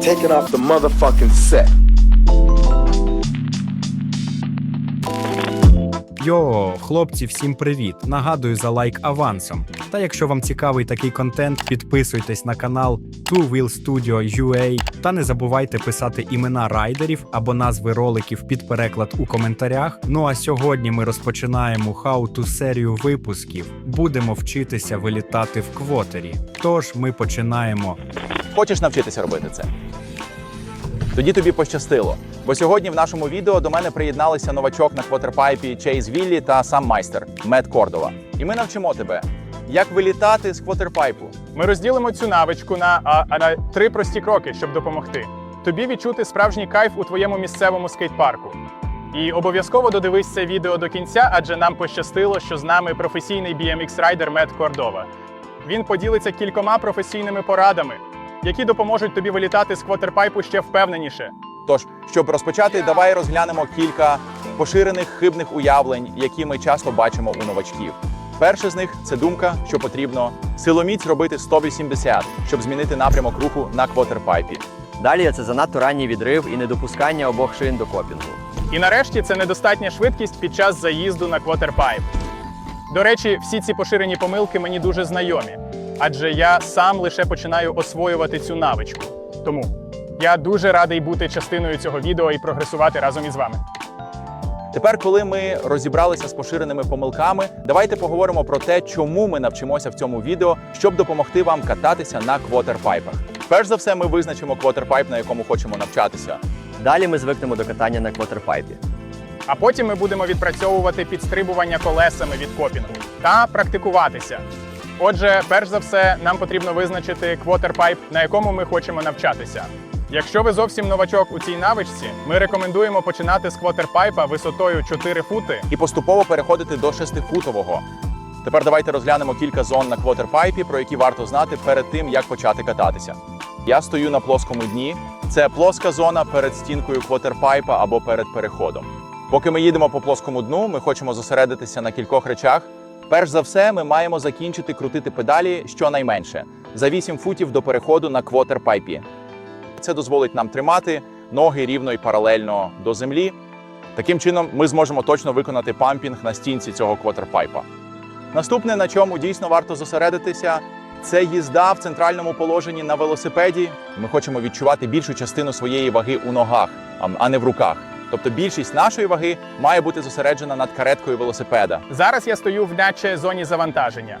Taking off the motherfucking set. Йо, хлопці, всім привіт! Нагадую за лайк авансом. Та якщо вам цікавий такий контент, підписуйтесь на канал Two Wheel Studio UA та не забувайте писати імена райдерів або назви роликів під переклад у коментарях. Ну а сьогодні ми розпочинаємо to серію випусків. Будемо вчитися вилітати в квотері. Тож ми починаємо. Хочеш навчитися робити це? Тоді тобі пощастило. Бо сьогодні в нашому відео до мене приєдналися новачок на квотерпайпі Чейз Віллі та сам майстер Мед Кордова. І ми навчимо тебе, як вилітати з квотерпайпу. Ми розділимо цю навичку на, а, а, на три прості кроки, щоб допомогти. Тобі відчути справжній кайф у твоєму місцевому скейтпарку. І обов'язково додивись це відео до кінця, адже нам пощастило, що з нами професійний BMX райдер Мед Кордова. Він поділиться кількома професійними порадами, які допоможуть тобі вилітати з квотерпайпу ще впевненіше. Тож, щоб розпочати, давай розглянемо кілька поширених хибних уявлень, які ми часто бачимо у новачків. Перше з них це думка, що потрібно силоміць робити 180, щоб змінити напрямок руху на квотерпайпі. Далі це занадто ранній відрив і недопускання обох шин до копінгу. І нарешті це недостатня швидкість під час заїзду на квотерпайп. До речі, всі ці поширені помилки мені дуже знайомі, адже я сам лише починаю освоювати цю навичку. Тому я дуже радий бути частиною цього відео і прогресувати разом із вами. Тепер, коли ми розібралися з поширеними помилками, давайте поговоримо про те, чому ми навчимося в цьому відео, щоб допомогти вам кататися на квотерпайпах. Перш за все, ми визначимо квотерпайп, на якому хочемо навчатися. Далі ми звикнемо до катання на квотерпайпі. А потім ми будемо відпрацьовувати підстрибування колесами від копінгу та практикуватися. Отже, перш за все, нам потрібно визначити квотерпайп, на якому ми хочемо навчатися. Якщо ви зовсім новачок у цій навичці, ми рекомендуємо починати з квотерпайпа висотою 4 фути і поступово переходити до шестифутового. Тепер давайте розглянемо кілька зон на квотерпайпі, про які варто знати перед тим, як почати кататися. Я стою на плоскому дні. Це плоска зона перед стінкою квотерпайпа або перед переходом. Поки ми їдемо по плоскому дну, ми хочемо зосередитися на кількох речах. Перш за все, ми маємо закінчити крутити педалі щонайменше за 8 футів до переходу на квотерпайпі. Це дозволить нам тримати ноги рівно і паралельно до землі. Таким чином, ми зможемо точно виконати пампінг на стінці цього квотерпайпа. Наступне, на чому дійсно варто зосередитися, це їзда в центральному положенні на велосипеді. Ми хочемо відчувати більшу частину своєї ваги у ногах, а- не в руках. Тобто більшість нашої ваги має бути зосереджена над кареткою велосипеда. Зараз я стою в наче зоні завантаження.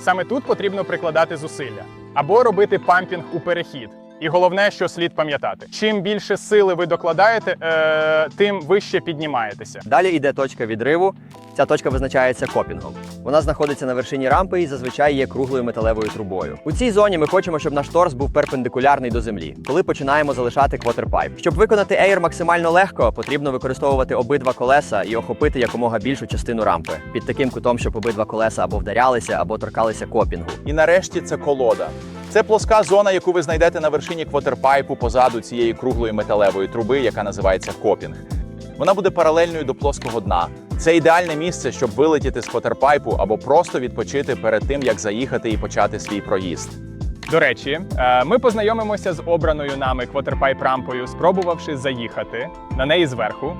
Саме тут потрібно прикладати зусилля або робити пампінг у перехід. І головне, що слід пам'ятати: чим більше сили ви докладаєте, е, тим вище піднімаєтеся. Далі йде точка відриву. Ця точка визначається копінгом. Вона знаходиться на вершині рампи і зазвичай є круглою металевою трубою. У цій зоні ми хочемо, щоб наш торс був перпендикулярний до землі, коли починаємо залишати квотерпайп. Щоб виконати ейр максимально легко, потрібно використовувати обидва колеса і охопити якомога більшу частину рампи під таким кутом, щоб обидва колеса або вдарялися, або торкалися копінгу. І нарешті це колода. Це плоска зона, яку ви знайдете на вершині квотерпайпу позаду цієї круглої металевої труби, яка називається копінг. Вона буде паралельною до плоского дна. Це ідеальне місце, щоб вилетіти з квотерпайпу або просто відпочити перед тим, як заїхати і почати свій проїзд. До речі, е, ми познайомимося з обраною нами квотерпайп рампою, спробувавши заїхати на неї зверху.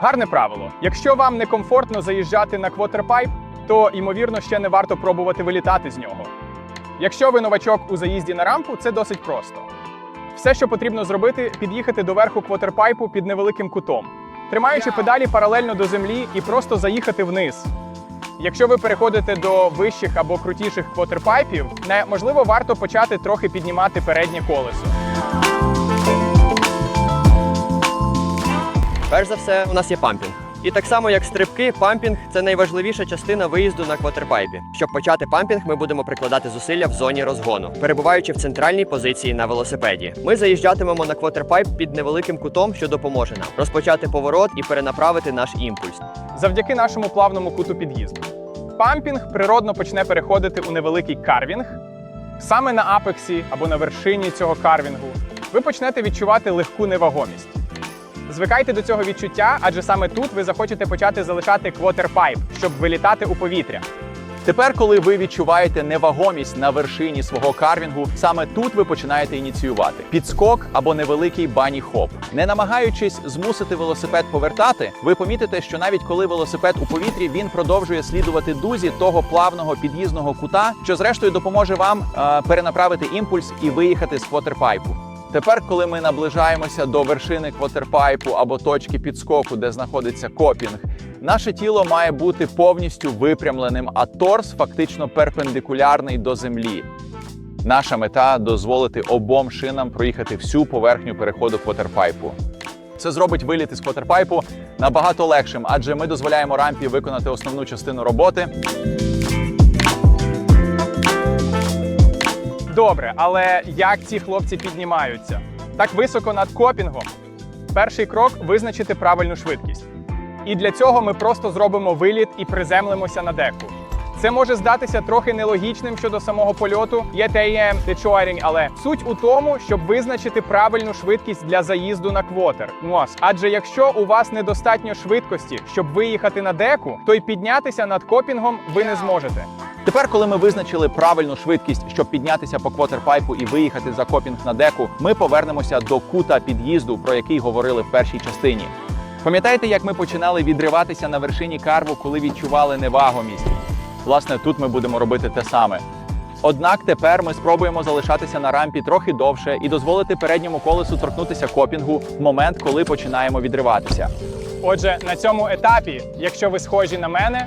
Гарне правило: якщо вам некомфортно заїжджати на квотерпайп, то ймовірно ще не варто пробувати вилітати з нього. Якщо ви новачок у заїзді на рампу, це досить просто. Все, що потрібно зробити, під'їхати до верху квотерпайпу під невеликим кутом, тримаючи педалі паралельно до землі і просто заїхати вниз. Якщо ви переходите до вищих або крутіших квотерпайпів, можливо варто почати трохи піднімати переднє колесо. Перш за все, у нас є пампінг. І так само, як стрибки, пампінг це найважливіша частина виїзду на квотерпайпі. Щоб почати пампінг, ми будемо прикладати зусилля в зоні розгону, перебуваючи в центральній позиції на велосипеді. Ми заїжджатимемо на квотерпайп під невеликим кутом, що допоможе нам розпочати поворот і перенаправити наш імпульс. Завдяки нашому плавному куту під'їзду. Пампінг природно почне переходити у невеликий карвінг. Саме на апексі або на вершині цього карвінгу ви почнете відчувати легку невагомість. Звикайте до цього відчуття, адже саме тут ви захочете почати залишати квотерпайп, щоб вилітати у повітря. Тепер, коли ви відчуваєте невагомість на вершині свого карвінгу, саме тут ви починаєте ініціювати підскок або невеликий бані хоп. Не намагаючись змусити велосипед повертати, ви помітите, що навіть коли велосипед у повітрі, він продовжує слідувати дузі того плавного під'їзного кута, що зрештою допоможе вам е, перенаправити імпульс і виїхати з квотерпайпу. Тепер, коли ми наближаємося до вершини квотерпайпу або точки підскоку, де знаходиться копінг, наше тіло має бути повністю випрямленим, а торс фактично перпендикулярний до землі. Наша мета дозволити обом шинам проїхати всю поверхню переходу квотерпайпу. Це зробить виліт із квотерпайпу набагато легшим, адже ми дозволяємо рампі виконати основну частину роботи. Добре, але як ці хлопці піднімаються? Так високо над копінгом. Перший крок визначити правильну швидкість. І для цього ми просто зробимо виліт і приземлимося на деку. Це може здатися трохи нелогічним щодо самого польоту, є те є але суть у тому, щоб визначити правильну швидкість для заїзду на квотер. Мос. Адже якщо у вас недостатньо швидкості, щоб виїхати на деку, то й піднятися над копінгом ви не зможете. Тепер, коли ми визначили правильну швидкість, щоб піднятися по квотерпайпу і виїхати за копінг на деку, ми повернемося до кута під'їзду, про який говорили в першій частині. Пам'ятаєте, як ми починали відриватися на вершині карву, коли відчували невагомість? Власне, тут ми будемо робити те саме. Однак тепер ми спробуємо залишатися на рампі трохи довше і дозволити передньому колесу торкнутися копінгу в момент, коли починаємо відриватися. Отже, на цьому етапі, якщо ви схожі на мене,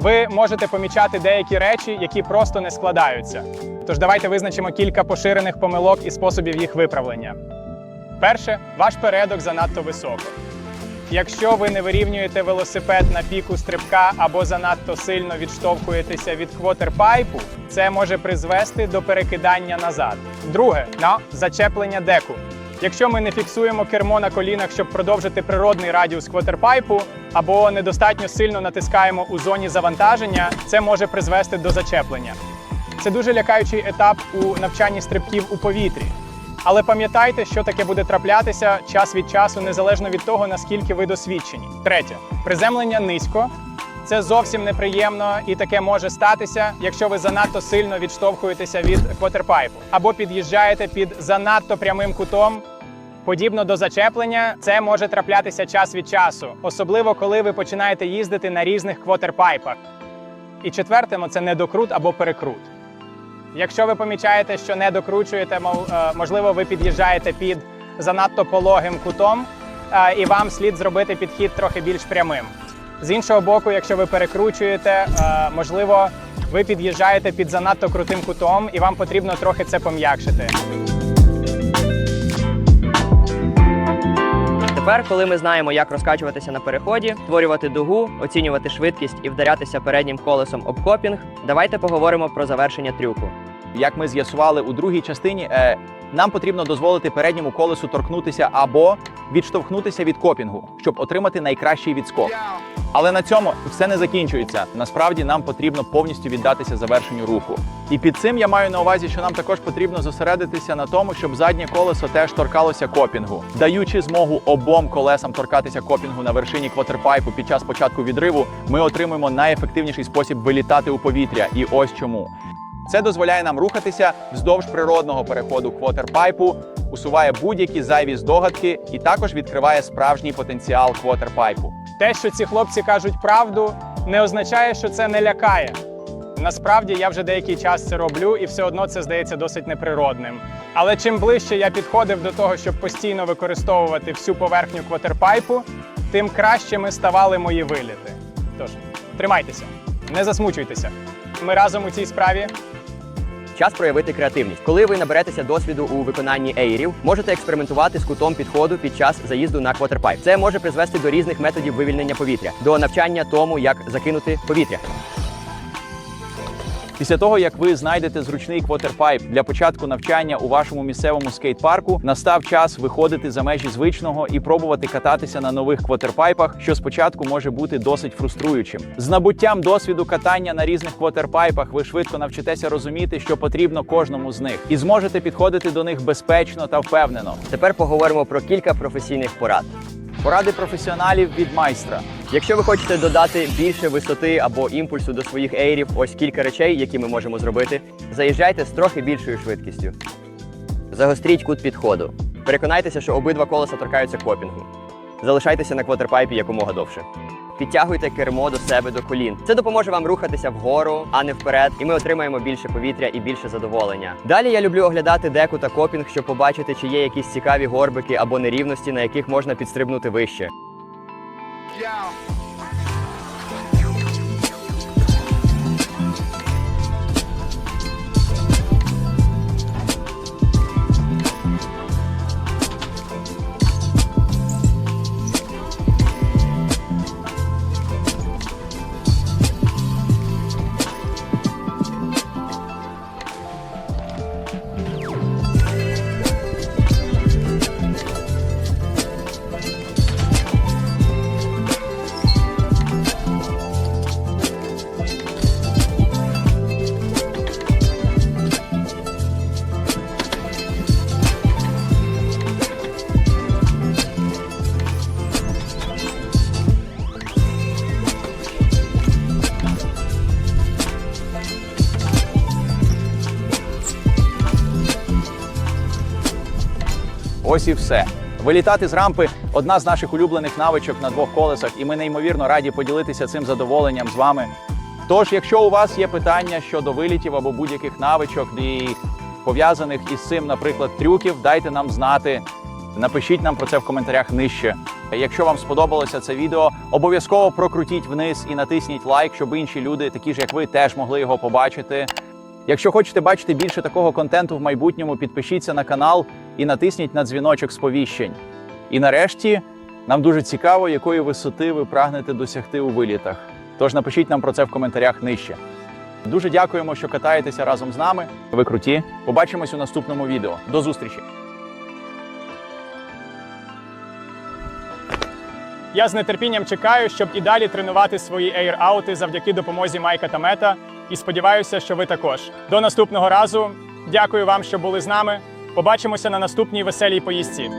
ви можете помічати деякі речі, які просто не складаються. Тож давайте визначимо кілька поширених помилок і способів їх виправлення. Перше, ваш передок занадто високо. Якщо ви не вирівнюєте велосипед на піку стрибка або занадто сильно відштовхуєтеся від квотерпайпу, це може призвести до перекидання назад. Друге, на зачеплення деку. Якщо ми не фіксуємо кермо на колінах, щоб продовжити природний радіус квотерпайпу, або недостатньо сильно натискаємо у зоні завантаження, це може призвести до зачеплення. Це дуже лякаючий етап у навчанні стрибків у повітрі. Але пам'ятайте, що таке буде траплятися час від часу, незалежно від того, наскільки ви досвідчені. Третє приземлення низько. Це зовсім неприємно, і таке може статися, якщо ви занадто сильно відштовхуєтеся від квотерпайпу або під'їжджаєте під занадто прямим кутом. Подібно до зачеплення, це може траплятися час від часу, особливо коли ви починаєте їздити на різних квотерпайпах. І четвертим це недокрут або перекрут. Якщо ви помічаєте, що не докручуєте, е, можливо, ви під'їжджаєте під занадто пологим кутом, е, і вам слід зробити підхід трохи більш прямим. З іншого боку, якщо ви перекручуєте, е, можливо, ви під'їжджаєте під занадто крутим кутом, і вам потрібно трохи це пом'якшити. Тепер, коли ми знаємо, як розкачуватися на переході, створювати дугу, оцінювати швидкість і вдарятися переднім колесом об копінг, давайте поговоримо про завершення трюку. Як ми з'ясували у другій частині, е, нам потрібно дозволити передньому колесу торкнутися або відштовхнутися від копінгу, щоб отримати найкращий відскок. Але на цьому все не закінчується. Насправді нам потрібно повністю віддатися завершенню руху. І під цим я маю на увазі, що нам також потрібно зосередитися на тому, щоб заднє колесо теж торкалося копінгу, даючи змогу обом колесам торкатися копінгу на вершині квотерпайпу під час початку відриву, ми отримуємо найефективніший спосіб вилітати у повітря. І ось чому. Це дозволяє нам рухатися вздовж природного переходу квотерпайпу, усуває будь-які зайві здогадки і також відкриває справжній потенціал квотерпайпу. Те, що ці хлопці кажуть правду, не означає, що це не лякає. Насправді я вже деякий час це роблю, і все одно це здається досить неприродним. Але чим ближче я підходив до того, щоб постійно використовувати всю поверхню квотерпайпу, тим кращими ставали мої виліти. Тож, тримайтеся, не засмучуйтеся. Ми разом у цій справі. Час проявити креативність. Коли ви наберетеся досвіду у виконанні ейрів, можете експериментувати з кутом підходу під час заїзду на квотерпайп. Це може призвести до різних методів вивільнення повітря, до навчання тому, як закинути повітря. Після того, як ви знайдете зручний квотерпайп для початку навчання у вашому місцевому скейт-парку, настав час виходити за межі звичного і пробувати кататися на нових квотерпайпах, що спочатку може бути досить фруструючим. З набуттям досвіду катання на різних квотерпайпах ви швидко навчитеся розуміти, що потрібно кожному з них, і зможете підходити до них безпечно та впевнено. Тепер поговоримо про кілька професійних порад. Поради професіоналів від майстра. Якщо ви хочете додати більше висоти або імпульсу до своїх ейрів, ось кілька речей, які ми можемо зробити. Заїжджайте з трохи більшою швидкістю. Загостріть кут підходу. Переконайтеся, що обидва колеса торкаються копінгу. Залишайтеся на квотерпайпі якомога довше. Підтягуйте кермо до себе до колін. Це допоможе вам рухатися вгору, а не вперед, і ми отримаємо більше повітря і більше задоволення. Далі я люблю оглядати деку та копінг, щоб побачити, чи є якісь цікаві горбики або нерівності, на яких можна підстрибнути вище. Yeah. Ось і все. Вилітати з рампи одна з наших улюблених навичок на двох колесах, і ми неймовірно раді поділитися цим задоволенням з вами. Тож, якщо у вас є питання щодо вилітів або будь-яких навичок і пов'язаних із цим, наприклад, трюків, дайте нам знати. Напишіть нам про це в коментарях нижче. Якщо вам сподобалося це відео, обов'язково прокрутіть вниз і натисніть лайк, щоб інші люди, такі ж як ви, теж могли його побачити. Якщо хочете бачити більше такого контенту в майбутньому, підпишіться на канал і натисніть на дзвіночок сповіщень. І нарешті нам дуже цікаво, якої висоти ви прагнете досягти у вилітах. Тож напишіть нам про це в коментарях нижче. Дуже дякуємо, що катаєтеся разом з нами. Ви круті. Побачимось у наступному відео. До зустрічі! Я з нетерпінням чекаю, щоб і далі тренувати свої ейр-аути завдяки допомозі Майка та Мета. І сподіваюся, що ви також. До наступного разу. Дякую вам, що були з нами. Побачимося на наступній веселій поїздці.